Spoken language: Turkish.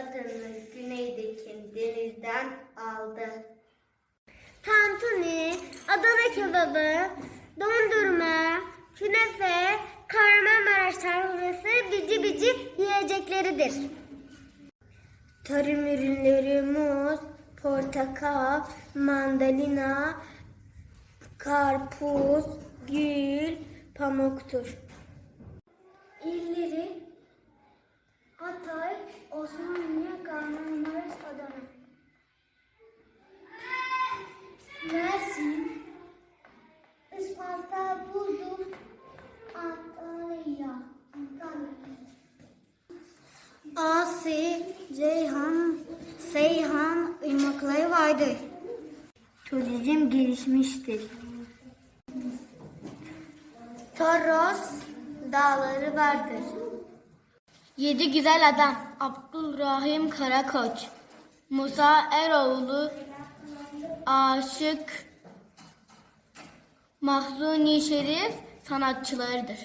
adını güneydeki denizden aldı. Tantuni, Adana kebabı, dondurma, künefe, Kahramanmaraş tarhunası bici bici yiyecekleridir. Tarım ürünleri muz, portakal, mandalina, karpuz, gül, pamuktur. İlleri Hatay, Kahramanmaraş, Adana. Mersin, Isparta, Burdur, Antalya. Antalya. Asi, Ceyhan, Seyhan ırmakları. Turizm gelişmiştir. Toros dağları vardır. Yedi güzel adam Abdülrahim Karakoç, Musa Eroğlu, Aşık, Mahzuni Şerif sanatçılarıdır.